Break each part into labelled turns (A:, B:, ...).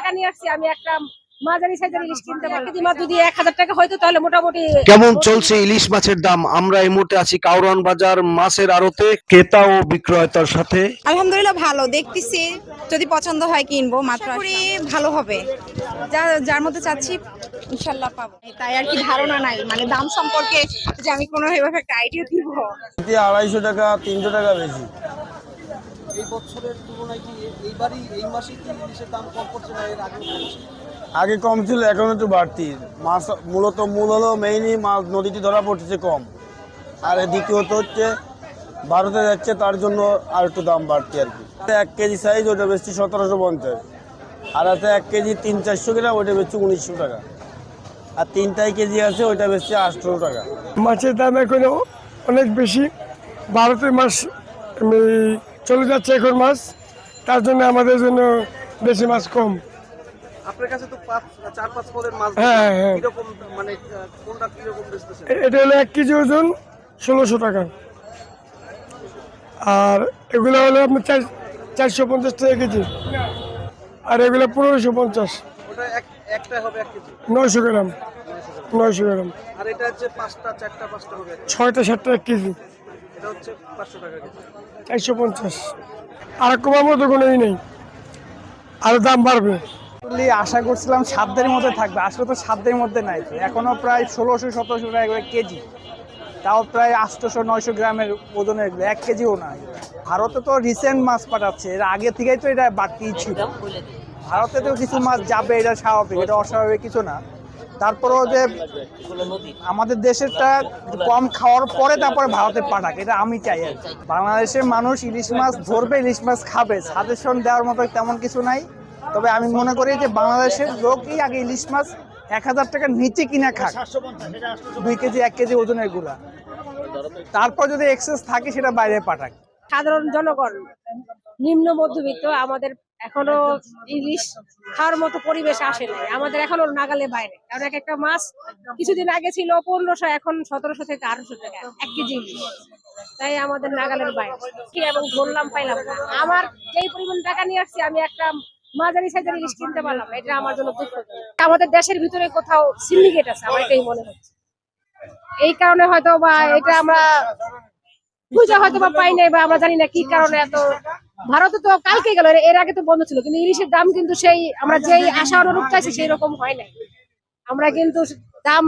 A: টাকা নিয়ে আসছি আমি একটা মাঝারি সাইজের ইলিশ কিনতে মাত্র যদি এক হাজার টাকা হয়তো তাহলে মোটামুটি
B: কেমন চলছে ইলিশ মাছের দাম? আমরা এই মুহূর্তে আছি কাউরান বাজার মাছের আড়তে। ক্রেতা ও বিক্রয়তার সাথে।
C: আলহামদুলিল্লাহ ভালো দেখতেছি। যদি পছন্দ হয় কিনবো মাত্র ভালো হবে। যা যার মধ্যে চাচ্ছি ইনশাল্লাহ পাবো। তাই আর কি ধারণা নাই। মানে দাম সম্পর্কে যে আমি কোনো এভাবে একটা আইডিয়া দিব।
D: আড়াইশো টাকা তিনশো টাকা বেশি।
E: এই বছরের তুলনায় কি এইবারই এই মাসে কি ইলিশের দাম কম পড়ছে না এর আগে
D: আগে কম ছিল এখন একটু বাড়তি। মাছ মূলত মূল হলো মেইনই মাছ নদীতে ধরা পড়তেছে কম। আর দ্বিতীয়ত হচ্ছে ভারতে যাচ্ছে তার জন্য আর একটু দাম বাড়তি আর কি। এক কেজি সাইজ ওটা বেশি সতেরোশো পঞ্চাশ। আর আছে এক কেজি তিন চারশো গ্রাম ওটা বেশি উনিশশো টাকা। আর তিনটাই কেজি আছে ওইটা বেশি আটশো টাকা।
F: মাছের দাম এখন অনেক বেশি। ভারতের মাছ চলে যাচ্ছে এখন মাছ তার জন্য আমাদের জন্য বেশি মাছ কম। হ্যাঁ, হ্যাঁ।
E: মানে
F: এটা হলো এক কেজি ওজন ষোলোশো টাকা। আর এগুলো হলো আপনার চার চারশো পঞ্চাশ টাকা কেজি। আর এগুলো পনেরোশো পঞ্চাশ। নয়শো গ্রাম। নয়শো গ্রাম। ছয়টা সাতটা এক কেজি।
E: এটা হচ্ছে পাঁচশো টাকা কেজি।
F: চারশো পঞ্চাশ। আর কমার মতো কোনোই নেই। আরও দাম বাড়বে।
G: আসলে আশা করছিলাম সাধ্যের মধ্যে থাকবে। আসলে তো সাধ্যের মধ্যে নাই। তো এখনও প্রায় ষোলোশো সতেরোশো টাকা করে কেজি। তাও প্রায় আটশোশো নয়শো গ্রামের ওজনের এগুলো, এক কেজিও নাই। ভারতে তো রিসেন্ট মাছ পাঠাচ্ছে। এর আগে থেকেই তো এটা বাড়তি ছিল। ভারতে তো কিছু মাছ যাবে এটা স্বাভাবিক। এটা অস্বাভাবিক কিছু না। তারপরেও যে আমাদের দেশেরটা কম খাওয়ার পরে তারপরে ভারতে পাঠাক, এটা আমি চাই আর। বাংলাদেশের মানুষ ইলিশ মাছ ধরবে, ইলিশ মাছ খাবে সাজেশন দেওয়ার মতো তেমন কিছু নাই। তবে আমি মনে করি যে বাংলাদেশের লোকই আগে ইলিশ মাছ এক হাজার টাকার নিচে কিনা খাক, দুই কেজি, এক কেজি ওজনেরগুলা তারপর যদি এক্সেস থাকে, সেটা বাইরে পাঠাক।
A: সাধারণ জনগণ, নিম্ন মধ্যবিত্ত আমাদের এখনও ইলিশ খাওয়ার মতো পরিবেশ আসে নাই। আমাদের এখনও নাগালে বাইরে। কারণ এক একটা মাছ কিছুদিন আগে ছিল পনেরোশো এখন সতেরোশো থেকে আঠারোশো টাকা এক কেজি ইলিশ। তাই আমাদের নাগালের বাইরে। কি এবং ধরলাম পাইলাম না। আমার যেই পরিমাণ টাকা নিয়ে আসছি আমি একটা মাঝারি সাইজের ইলিশ কিনতে পারলাম এটা আমার জন্য দুঃখ। আমাদের দেশের ভিতরে কোথাও সিন্ডিকেট আছে আমার এটাই মনে হচ্ছে। এই কারণে হয়তো বা এটা আমরা বুঝে হয়তো বা পাই নাই বা আমরা জানি না কি কারণে এত ভারতে তো কালকে গেল এর আগে তো বন্ধ ছিল কিন্তু ইলিশের দাম কিন্তু সেই আমরা যেই আশা অনুরূপ চাইছি সেই রকম হয় নাই। আমরা কিন্তু দাম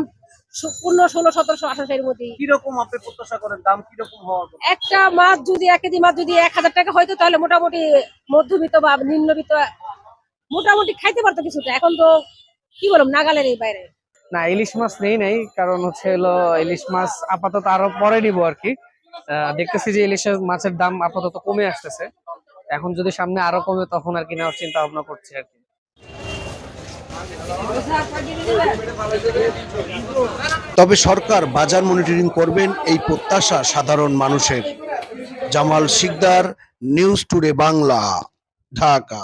A: পনেরো ষোলো সতেরোশো আঠারোশো এর মধ্যেই।
E: কীরকম আপনি প্রত্যাশা করেন? দাম কীরকম হওয়ার
A: একটা মাছ যদি এক কেজি মাছ যদি এক হাজার টাকা হয়তো তাহলে মোটামুটি মধ্যবিত্ত বা নিম্নবিত্ত মোটামুটি খাইতে পারতো কিছুটা। এখন তো কি বললাম নাগালের এই বাইরে।
H: না ইলিশ মাছ নেই নাই কারণ হচ্ছে হলো ইলিশ মাছ আপাতত আরও পরে নিবো আর কি। দেখতেছি যে ইলিশের মাছের দাম আপাতত কমে আসতেছে। এখন যদি সামনে আরও কমে, তখন আর কি নেওয়ার চিন্তা ভাবনা করছি আর কি।
B: তবে সরকার বাজার মনিটরিং করবেন এই প্রত্যাশা সাধারণ মানুষের। Jamal Sikdar, news today Bangla, Dhaka.